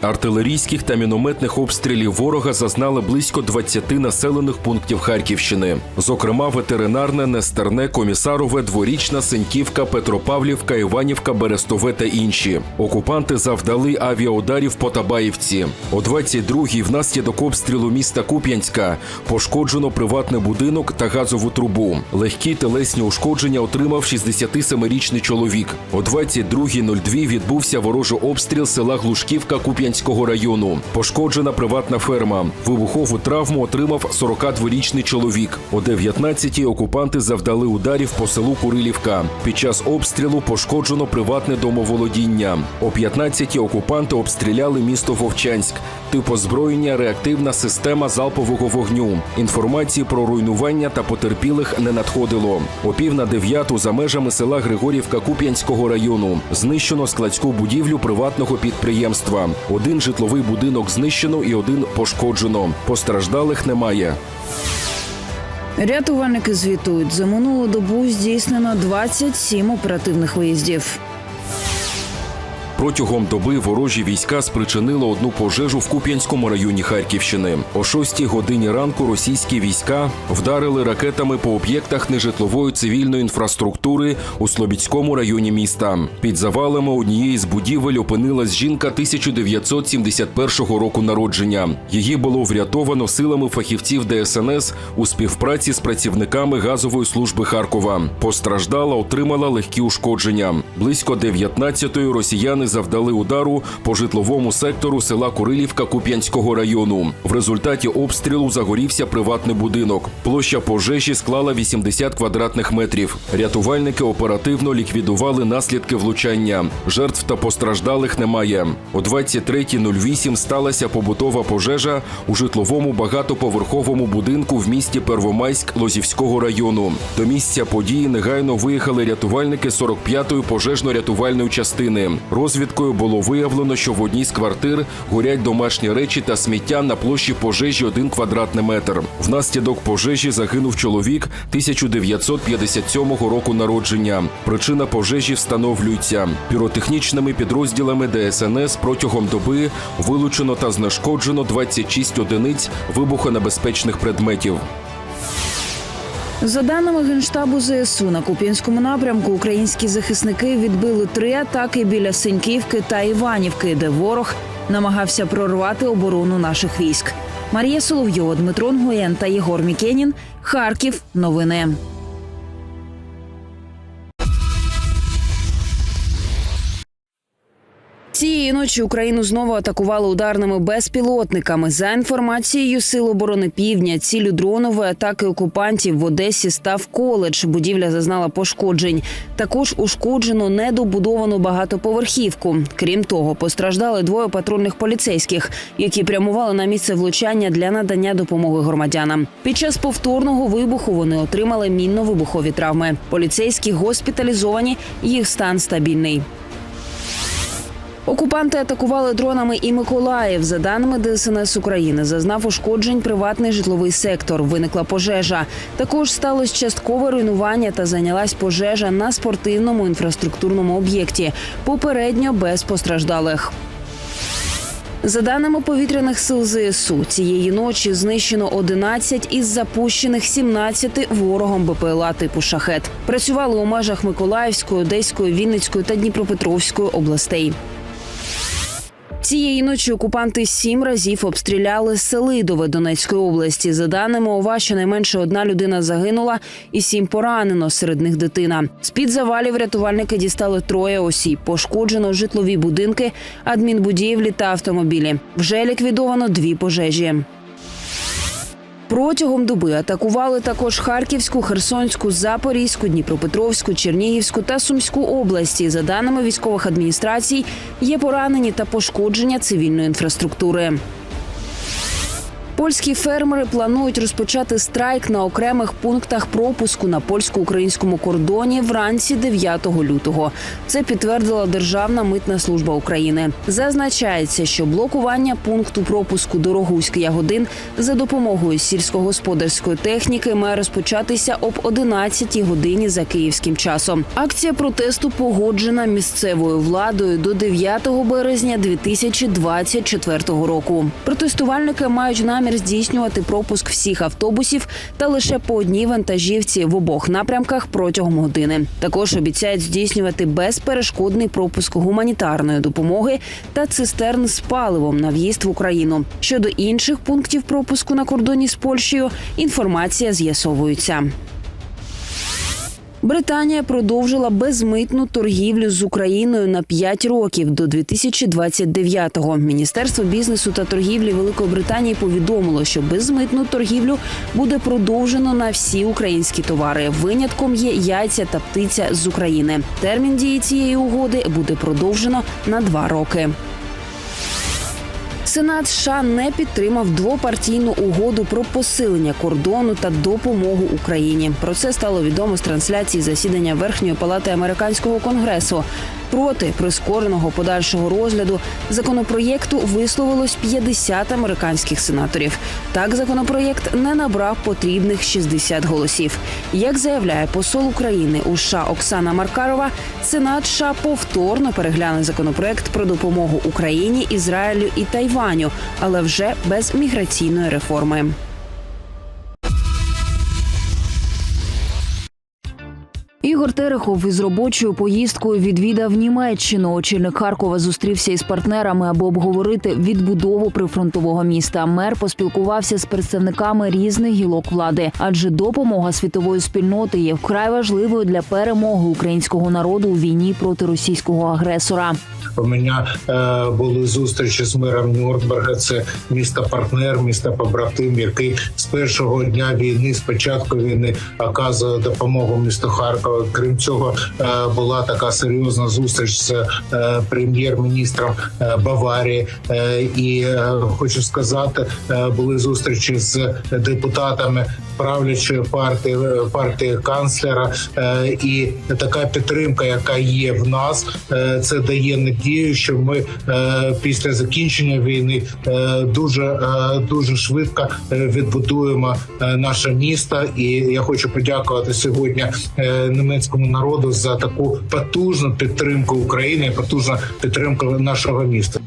Артилерійських та мінометних обстрілів ворога зазнали близько 20 населених пунктів Харківщини. Зокрема, ветеринарне, Нестерне, Комісарове, Дворічна, Синьківка, Петропавлівка, Іванівка, Берестове та інші. Окупанти завдали авіаударів по Табаївці. О 22-й внаслідок обстрілу міста Куп'янська пошкоджено приватний будинок та газову трубу. Легкі телесні ушкодження отримав 67-річний чоловік. О 22.02 відбувся ворожий обстріл села Глушківка Куп'янського району. Пошкоджена приватна ферма. Вибухову травму отримав 42-річний чоловік. О 19-й окупанти завдали ударів по селу Курилівка. Під час обстрілу пошкоджено приватне домоволодіння. О 15-й окупанти обстріляли місто Вовчанськ. Тип озброєння реактивна система залпового вогню. Інформації про руйнування та потерпілих не надходило. О пів на дев'яту за межами села Григорівка Куп'янського району знищено складську будівлю приватного підприємства. Один житловий будинок знищено і один пошкоджено. Постраждалих немає. Рятувальники звітують, за минулу добу здійснено 27 оперативних виїздів. Протягом доби ворожі війська спричинили одну пожежу в Куп'янському районі Харківщини. О 6 годині ранку російські війська вдарили ракетами по об'єктах нежитлової цивільної інфраструктури у Слобідському районі міста. Під завалами однієї з будівель опинилась жінка 1971 року народження. Її було врятовано силами фахівців ДСНС у співпраці з працівниками газової служби Харкова. Постраждала, отримала легкі ушкодження. Близько 19-ї росіяни завдали удару по житловому сектору села Курилівка Куп'янського району. В результаті обстрілу загорівся приватний будинок. Площа пожежі склала 80 квадратних метрів. Рятувальники оперативно ліквідували наслідки влучання. Жертв та постраждалих немає. О 23.08 сталася побутова пожежа у житловому багатоповерховому будинку в місті Первомайськ Лозівського району. До місця події негайно виїхали рятувальники 45-ї пожежно-рятувальної частини. Розвідкою було виявлено, що в одній з квартир горять домашні речі та сміття на площі пожежі 1 квадратний метр. Внаслідок пожежі загинув чоловік 1957 року народження. Причина пожежі встановлюється. Піротехнічними підрозділами ДСНС протягом доби вилучено та знешкоджено 26 одиниць вибухонебезпечних предметів. За даними генштабу ЗСУ на Куп'янському напрямку, українські захисники відбили три атаки біля Синьківки та Іванівки, де ворог намагався прорвати оборону наших військ. Марія Соловйова, Дмитро Нгуєн та Єгор Мікенін. Харків. Новини. Цієї ночі Україну знову атакували ударними безпілотниками. За інформацією Сил оборони Півдня, цілю дронової атаки окупантів в Одесі став коледж. Будівля зазнала пошкоджень. Також ушкоджено недобудовану багатоповерхівку. Крім того, постраждали двоє патрульних поліцейських, які прямували на місце влучання для надання допомоги громадянам. Під час повторного вибуху вони отримали мінно-вибухові травми. Поліцейські госпіталізовані, їх стан стабільний. Окупанти атакували дронами і Миколаїв. За даними ДСНС України, зазнав ушкоджень приватний житловий сектор. Виникла пожежа. Також сталося часткове руйнування та зайнялась пожежа на спортивному інфраструктурному об'єкті. Попередньо без постраждалих. За даними повітряних сил ЗСУ, цієї ночі знищено 11 із запущених 17 ворогом БПЛА типу шахет. Працювали у межах Миколаївської, Одеської, Вінницької та Дніпропетровської областей. Цієї ночі окупанти сім разів обстріляли Селидове Донецької області. За даними ОВА, щонайменше одна людина загинула і сім поранено, серед них дитина. З під завалів рятувальники дістали троє осіб. Пошкоджено житлові будинки, адмінбудівлі та автомобілі. Вже ліквідовано дві пожежі. Протягом доби атакували також Харківську, Херсонську, Запорізьку, Дніпропетровську, Чернігівську та Сумську області. За даними військових адміністрацій, є поранені та пошкодження цивільної інфраструктури. Польські фермери планують розпочати страйк на окремих пунктах пропуску на польсько-українському кордоні вранці 9 лютого. Це підтвердила Державна митна служба України. Зазначається, що блокування пункту пропуску Дорогуський Ягодин за допомогою сільськогосподарської техніки має розпочатися об 11 годині за київським часом. Акція протесту погоджена місцевою владою до 9 березня 2024 року. Протестувальники мають намір здійснювати пропуск всіх автобусів та лише по одній вантажівці в обох напрямках протягом години. Також обіцяють здійснювати безперешкодний пропуск гуманітарної допомоги та цистерн з паливом на в'їзд в Україну. Щодо інших пунктів пропуску на кордоні з Польщею, інформація з'ясовується. Британія продовжила безмитну торгівлю з Україною на 5 років до 2029-го. Міністерство бізнесу та торгівлі Великої Британії повідомило, що безмитну торгівлю буде продовжено на всі українські товари. Винятком є яйця та птиця з України. Термін дії цієї угоди буде продовжено на два роки. Сенат США не підтримав двопартійну угоду про посилення кордону та допомогу Україні. Про це стало відомо з трансляції засідання Верхньої палати американського конгресу. Проти прискореного подальшого розгляду законопроєкту висловилось 50 американських сенаторів. Так, законопроєкт не набрав потрібних 60 голосів. Як заявляє посол України у США Оксана Маркарова, Сенат США повторно перегляне законопроєкт про допомогу Україні, Ізраїлю і Тайваню, але вже без міграційної реформи. Ігор Терехов із робочою поїздкою відвідав Німеччину. Очільник Харкова зустрівся із партнерами, аби обговорити відбудову прифронтового міста. Мер поспілкувався з представниками різних гілок влади, адже допомога світової спільноти є вкрай важливою для перемоги українського народу у війні проти російського агресора. У мене е, були зустрічі з мером Нюрнберга. Це місто партнер, місто побратим, який з першого дня війни, з початку війни, оказує допомогу місту Харкова. Крім цього, е, була така серйозна зустріч з е, прем'єр-міністром е, Баварії. І хочу сказати, були зустрічі з депутатами правлячої партії е, партії канцлера. Е, і така підтримка, яка є в нас, е, це дає надію, що ми після закінчення війни дуже дуже швидко відбудуємо наше місто. І я хочу подякувати сьогодні німецькому народу за таку потужну підтримку України, потужну підтримку нашого міста.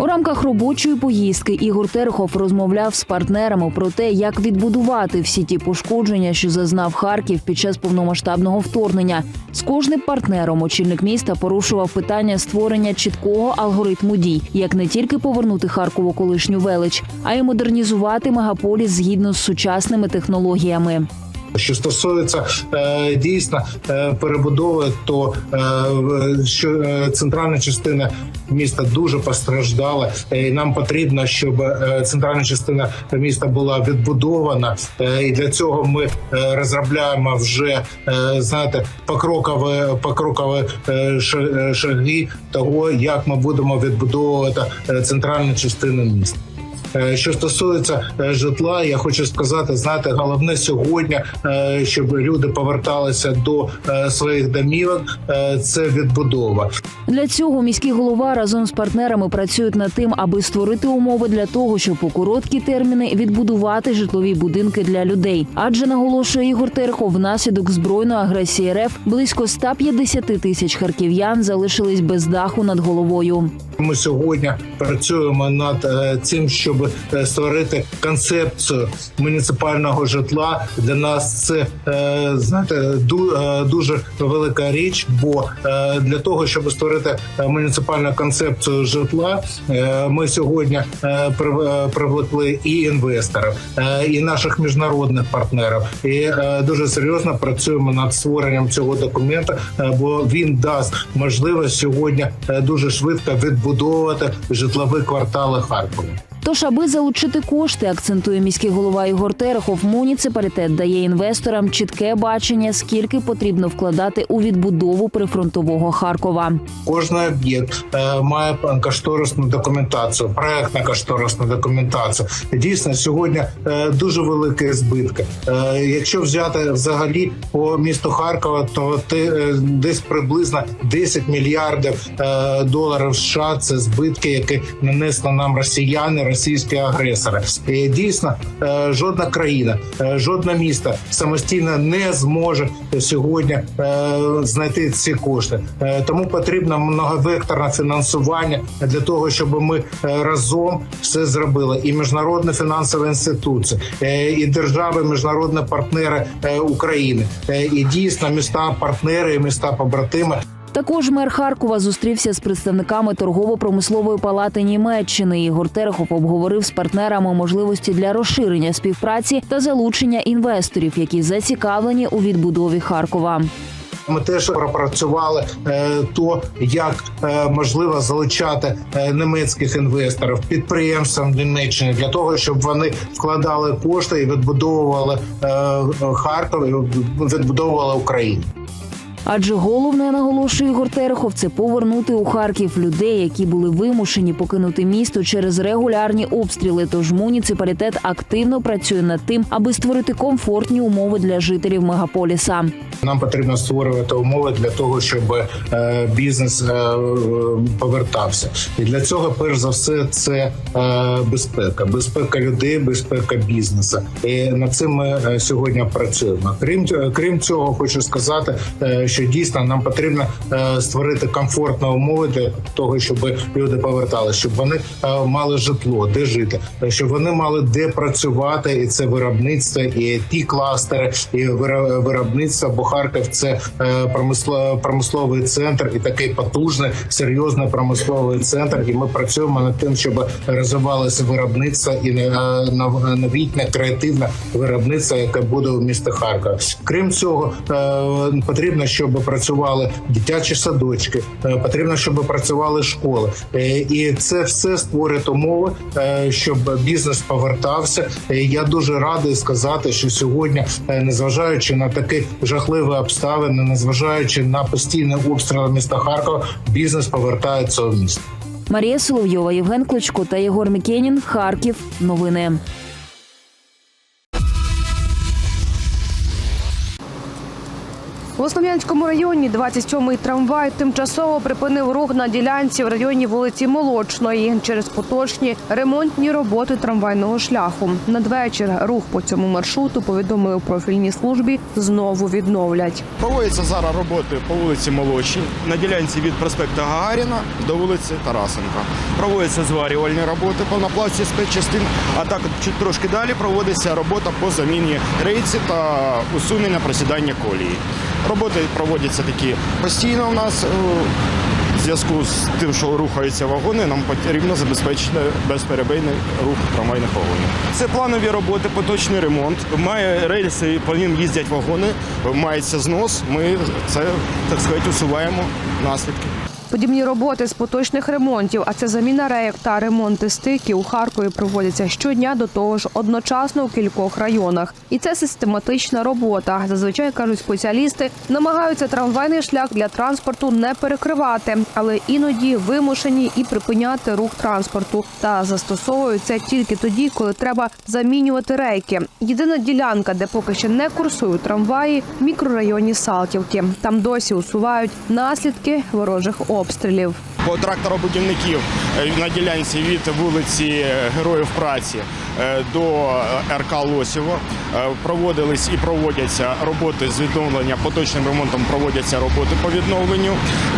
У рамках робочої поїздки Ігор Терехов розмовляв з партнерами про те, як відбудувати всі ті пошкодження, що зазнав Харків під час повномасштабного вторгнення. З кожним партнером очільник міста порушував питання створення чіткого алгоритму дій, як не тільки повернути Харкову колишню велич, а й модернізувати мегаполіс згідно з сучасними технологіями. Що стосується е, дійсно е, перебудови, то е, що центральна частина міста дуже постраждала, і нам потрібно, щоб центральна частина міста була відбудована. І для цього ми розробляємо вже знаєте покрокові покрокові шаги того, як ми будемо відбудовувати центральну частину міста. Е, Що стосується е, житла, я хочу сказати, знаєте, головне сьогодні, е, щоб люди поверталися до своїх домівок, це відбудова. Для цього міський голова разом з партнерами працюють над тим, аби створити умови для того, щоб у короткі терміни відбудувати житлові будинки для людей. Адже наголошує Ігор Терехов, внаслідок збройної агресії РФ близько 150 тисяч харків'ян залишились без даху над головою. Ми сьогодні працюємо над цим, щоб е, створити концепцію муніципального житла. Для нас це е, знаєте е, дуже велика річ. Бо для того, щоб створити муніципальну концепцію житла, ми сьогодні прив- привлекли і інвесторів, і наших міжнародних партнерів. І дуже серйозно працюємо над створенням цього документа, бо він дасть можливість сьогодні дуже швидко відбудовувати житлові квартали Харкова. Тож, аби залучити кошти, акцентує міський голова Ігор Терехов, муніципалітет дає інвесторам чітке бачення, скільки потрібно вкладати у відбудову прифронтового Харкова. Кожний об'єкт е, має кошторисну документацію, проектна кошторисну документацію. Дійсно, сьогодні е, дуже великі збитки. Е, якщо взяти взагалі по місту Харкова, то ти, десь приблизно 10 мільярдів доларів США це збитки, які нанесли нам росіяни, російські агресори. І дійсно, е, жодна країна, е, жодне місто самостійно не зможе сьогодні е, знайти ці кошти. Тому потрібно многовекторне фінансування для того, щоб ми разом все зробили. І міжнародні фінансові інституції, і держави, міжнародні партнери України, і дійсно міста партнери, і міста побратими. Також мер Харкова зустрівся з представниками торгово-промислової палати Німеччини. Ігор Терехов обговорив з партнерами можливості для розширення співпраці та залучення інвесторів, які зацікавлені у відбудові Харкова. Ми теж пропрацювали е, то, як е, можливо залучати е, німецьких інвесторів підприємствам Німеччини для того, щоб вони вкладали кошти і відбудовували Харків, і відбудовували Україну. Адже головне наголошує Ігор Терехов, це повернути у Харків людей, які були вимушені покинути місто через регулярні обстріли. Тож муніципалітет активно працює над тим, аби створити комфортні умови для жителів мегаполіса. Нам потрібно створювати умови для того, щоб е, бізнес е, повертався. І для цього, перш за все, це е, безпека, безпека людей, безпека бізнесу. І над цим ми сьогодні працюємо. Крім крім цього, хочу сказати, е, що дійсно нам потрібно е, створити комфортні умови для того, щоб люди поверталися, щоб вони е, мали житло, де жити, щоб вони мали де працювати, і це виробництво, і ті кластери, і виро- виробництво. Бо Харків це е, промисло- промисловий центр і такий потужний, серйозний промисловий центр. І ми працюємо над тим, щоб розвивалося виробництво і е, нов- новітнє креативне виробництво, яке буде в місті Харкова. Крім цього, потрібно, щоб працювали дитячі садочки, е, потрібно, щоб працювали школи, Е, і це все створить умови, е, щоб бізнес повертався. Я дуже радий сказати, що сьогодні, незважаючи на такі жахливі обставини, незважаючи на постійні обстріли міста Харкова, бізнес повертається у місто. Марія Соловйова, Євген Кличко та Єгор Мікенін. Харків. Новини. У Слов'янському районі 27-й трамвай тимчасово припинив рух на ділянці в районі вулиці Молочної через поточні ремонтні роботи трамвайного шляху. Надвечір рух по цьому маршруту повідомили у профільній службі знову відновлять. Проводяться зараз роботи по вулиці Молочній, на ділянці від проспекту Гагаріна до вулиці Тарасенка. Проводяться зварювальні роботи по наплавці спецчастин, а так трошки далі проводиться робота по заміні рейці та усунення просідання колії. Роботи проводяться такі постійно у нас. е, В зв'язку з тим, що рухаються вагони, нам потрібно забезпечити безперебійний рух трамвайних вагонів. Це планові роботи, поточний ремонт. Має рельси, по ним їздять вагони, мається знос. Ми це так сказати усуваємо наслідки. Подібні роботи з поточних ремонтів, а це заміна рейок та ремонти стиків у Харкові проводяться щодня до того ж одночасно у кількох районах. І це систематична робота. Зазвичай кажуть спеціалісти, намагаються трамвайний шлях для транспорту не перекривати, але іноді вимушені і припиняти рух транспорту та застосовують це тільки тоді, коли треба замінювати рейки. Єдина ділянка, де поки ще не курсують трамваї, в мікрорайоні Салтівки. Там досі усувають наслідки ворожих обстрілів. По тракторобудівників е, на ділянці від вулиці Героїв праці е, до е, РК Лосєво е, проводились і проводяться роботи з відновлення. Поточним ремонтом проводяться роботи по відновленню.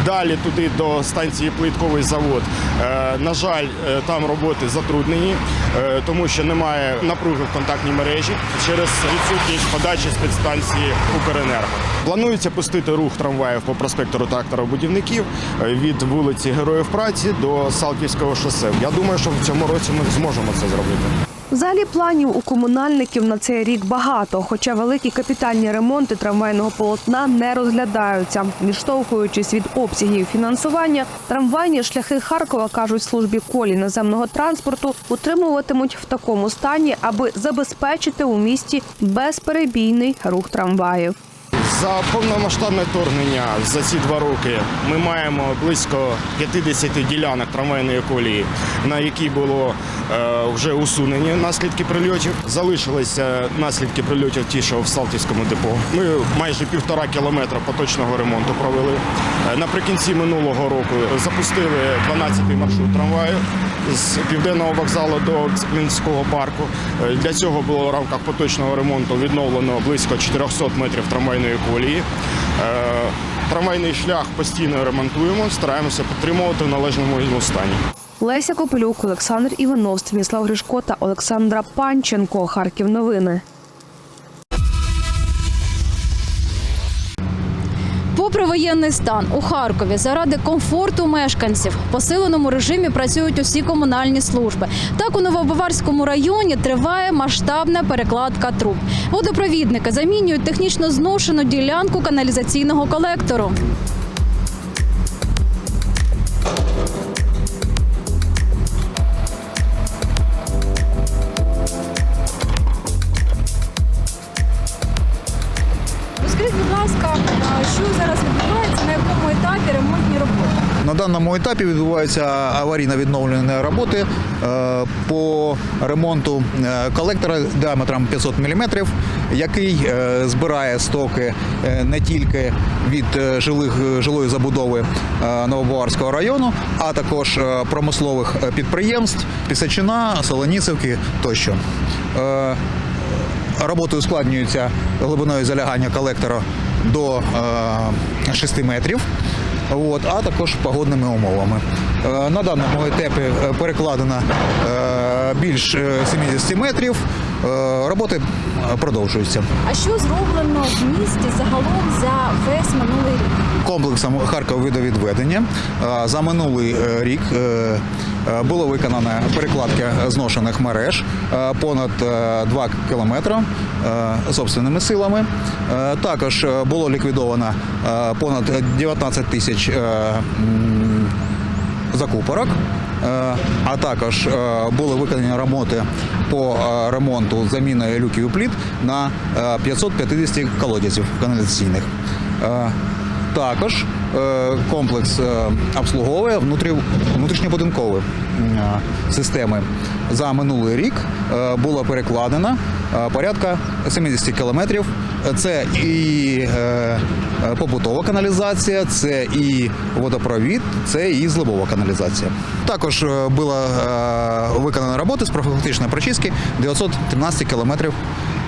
Далі туди до станції Плитковий завод. Е, На жаль, е, там роботи затруднені, е, тому що немає напруги в контактній мережі через відсутність подачі спецстанції Укренерго. Планується пустити рух трамваїв по проспектору тракторобудівників е, від вулиці Героїв праці до Салтівського шосе. Я думаю, що в цьому році ми зможемо це зробити. Взагалі планів у комунальників на цей рік багато, хоча великі капітальні ремонти трамвайного полотна не розглядаються. Відштовхуючись від обсягів фінансування, трамвайні шляхи Харкова кажуть службі колі наземного транспорту утримуватимуть в такому стані, аби забезпечити у місті безперебійний рух трамваїв. За повномасштабне вторгнення за ці два роки ми маємо близько 50 ділянок трамвайної колії, на які було е, вже усунені наслідки прильотів. Залишилися наслідки прильотів ті, що в Салтівському депо. Ми майже півтора кілометра поточного ремонту провели. Е, Наприкінці минулого року запустили 12-й маршрут трамваю з південного вокзалу до Мінського парку. Е, Для цього було в рамках поточного ремонту відновлено близько 400 метрів трамвайної колії. Е, Трамвайний шлях постійно ремонтуємо, стараємося підтримувати в належному йому стані. Леся Копилюк, Олександр Іванов, Станіслав Гришко та Олександра Панченко. Харків новини. Воєнний стан у Харкові, заради комфорту мешканців в посиленому режимі працюють усі комунальні служби. Так у Новобаварському районі триває масштабна перекладка труб. Водопровідники замінюють технічно зношену ділянку каналізаційного колектору. Даному етапі відбуваються аварійно-відновлені роботи е, по ремонту е, колектора діаметром 500 мм, який е, збирає стоки не тільки від жилих, жилої забудови Новобаварського району, а також промислових підприємств Пісачина, Солоніцевки тощо. Роботи ускладнюються глибиною залягання колектора до е, 6 метрів. От, а також погодними умовами. Е, На даному етапі е, перекладено е, більш е, 70 метрів. Е, Роботи е, продовжуються. А що зроблено в місті загалом за весь минулий рік? Комплексом Харкова видовідведення е, за минулий рік було виконано перекладки зношених мереж понад е, 2 кілометри собственними силами. Також було ліквідовано понад 19 тисяч закупорок. Е, А також е, були виконані роботи по е, ремонту заміни люків і пліт на е, 550 колодязів каналізаційних. Також комплекс обслуговує внутрі- внутрішньобудинкові системи. За минулий рік було перекладено порядка 70 кілометрів. Це і е, е, побутова каналізація, це і водопровід, це і зливова каналізація. Також була виконана робота з профілактичної прочистки 913 кілометрів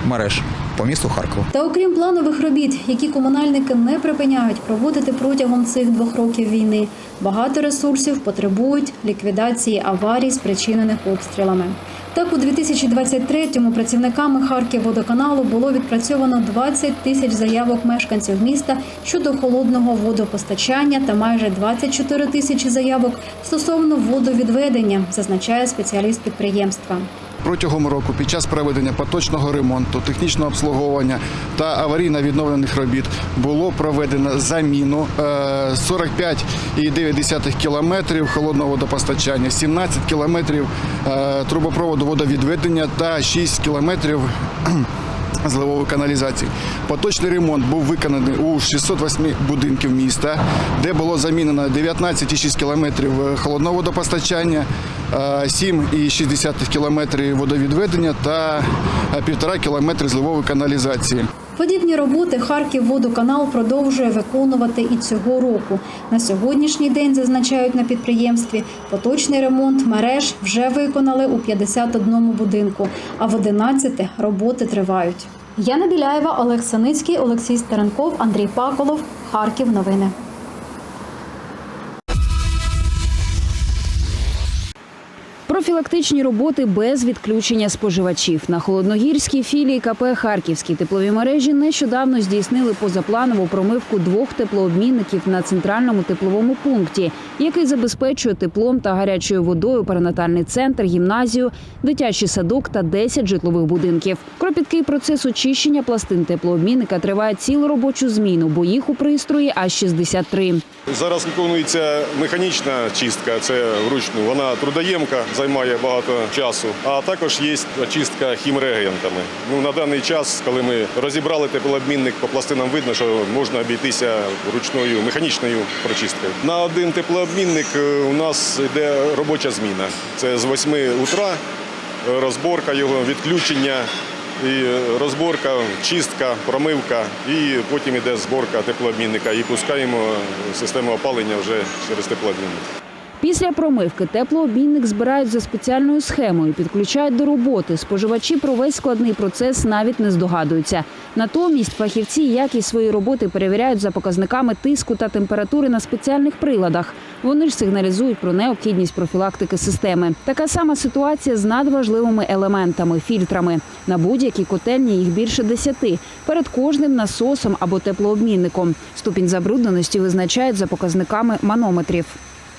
мереж по місту Харкова. Та окрім планових робіт, які комунальники не припиняють проводити протягом цих двох років війни, багато ресурсів потребують ліквідації аварій, спричинених обстрілами. Так, у 2023-му працівниками Харківводоканалу було відпрацьовано 20 тисяч заявок мешканців міста щодо холодного водопостачання та майже 24 тисячі заявок стосовно водовідведення, зазначає спеціаліст підприємства. Протягом року під час проведення поточного ремонту, технічного обслуговування та аварійно-відновлених робіт було проведено заміну е, 45,9 кілометрів холодного водопостачання, 17 кілометрів е, трубопроводу водовідведення та 6 кілометрів зливової каналізації. Поточний ремонт був виконаний у 608 будинків міста, де було замінено 19,6 кілометрів е, холодного водопостачання, е, 7,6 кілометрів водовідведення та е, півтора кілометри зливової каналізації. Подібні роботи Харківводоканал продовжує виконувати і цього року. На сьогоднішній день зазначають на підприємстві, поточний ремонт мереж вже виконали у 51 будинку, а в 11 роботи тривають. Яна Біляєва, Олег Саницький, Олексій Старенков, Андрій Паколов. Харків. Новини. Профілактичні роботи без відключення споживачів на холодногірській філії КП Харківські теплові мережі нещодавно здійснили позапланову промивку двох теплообмінників на центральному тепловому пункті, який забезпечує теплом та гарячою водою перинатальний центр, гімназію, дитячий садок та 10 житлових будинків. Кропіткий процес очищення пластин теплообмінника триває цілу робочу зміну, бо їх у пристрої аж 63. Зараз виконується механічна чистка, це вручну. Вона трудоємка, займає багато часу. А також є очистка хімреагентами. Ну на даний час, коли ми розібрали теплообмінник по пластинам, видно, що можна обійтися ручною механічною прочисткою. На один теплообмінник е, у нас йде робоча зміна. Це з 8 утра е, розборка його, відключення. І розборка, чистка, промивка, і потім іде зборка теплообмінника і пускаємо систему опалення вже через теплообмінник. Після промивки теплообмінник збирають за спеціальною схемою, підключають до роботи. Споживачі про весь складний процес навіть не здогадуються. Натомість фахівці якість своєї роботи перевіряють за показниками тиску та температури на спеціальних приладах. Вони ж сигналізують про необхідність профілактики системи. Така сама ситуація з надважливими елементами фільтрами. На будь-якій котельні їх більше десяти. Перед кожним насосом або теплообмінником. Ступінь забрудненості визначають за показниками манометрів.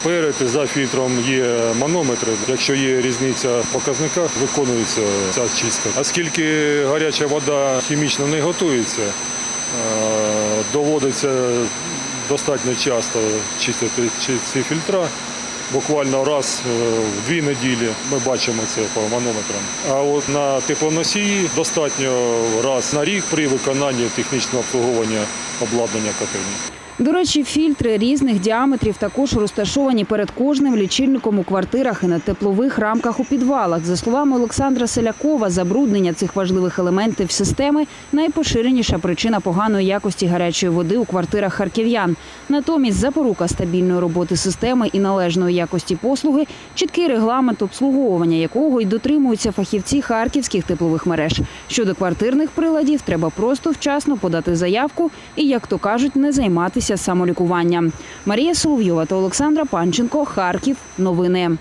Перед і за фільтром є манометри. Якщо є різниця в показниках, виконується ця чистка. Оскільки гаряча вода хімічно не готується, е, доводиться достатньо часто чистити ці- фільтра. Буквально раз е, в дві неділі ми бачимо це по манометрам. А от на теплоносії достатньо раз на рік при виконанні технічного обслуговування обладнання котельні. До речі, фільтри різних діаметрів також розташовані перед кожним лічильником у квартирах і на теплових рамках у підвалах. За словами Олександра Селякова, забруднення цих важливих елементів системи найпоширеніша причина поганої якості гарячої води у квартирах харків'ян. Натомість запорука стабільної роботи системи і належної якості послуги, чіткий регламент обслуговування якого й дотримуються фахівці харківських теплових мереж. Щодо квартирних приладів, треба просто вчасно подати заявку і, як то кажуть, не займатися самолікуванням. Марія Соловйова та Олександра Панченко. Харків. Новини.